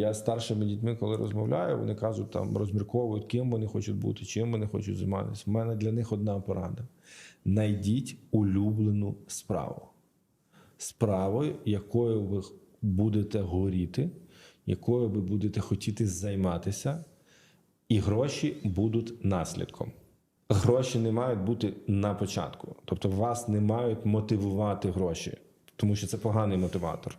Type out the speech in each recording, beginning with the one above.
я з старшими дітьми, коли розмовляю, вони кажуть, там розмірковують, ким вони хочуть бути, чим вони хочуть займатися. У мене для них одна порада: найдіть улюблену справу. Справу, якою ви будете горіти, якою ви будете хотіти займатися, і гроші будуть наслідком. Гроші не мають бути на початку. Тобто вас не мають мотивувати гроші, тому що це поганий мотиватор.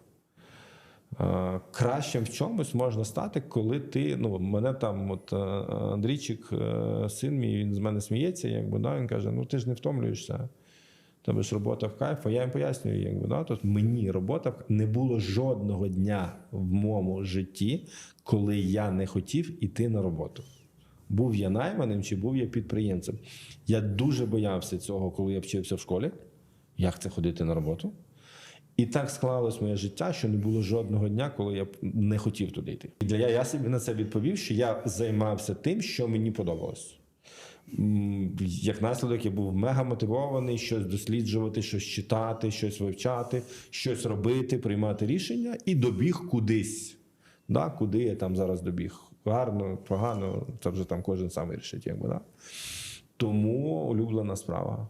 Е, Кращим в чомусь можна стати, коли ти. Ну, мене там, от е, Андрійчик, е, син мій, він з мене сміється, якби, да, він каже: ну ти ж не втомлюєшся. Тобі ж робота в кайф, я їм пояснюю, якби да, тобто мені робота не було жодного дня в моєму житті, коли я не хотів іти на роботу. Був я найманим чи був я підприємцем. Я дуже боявся цього, коли я вчився в школі. Як це ходити на роботу? І так склалось моє життя, що не було жодного дня, коли я не хотів туди йти. І для я, я собі на це відповів, що я займався тим, що мені подобалось. Як наслідок, я був мега мотивований щось досліджувати, щось читати, щось вивчати, щось робити, приймати рішення і добіг кудись. Да, куди я там зараз добіг? Гарно, погано, це вже там кожен сам вирішить, якби да. Тому улюблена справа.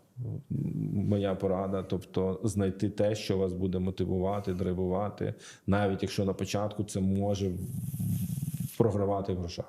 Моя порада, тобто знайти те, що вас буде мотивувати, драйвувати, навіть якщо на початку це може програвати в грошах.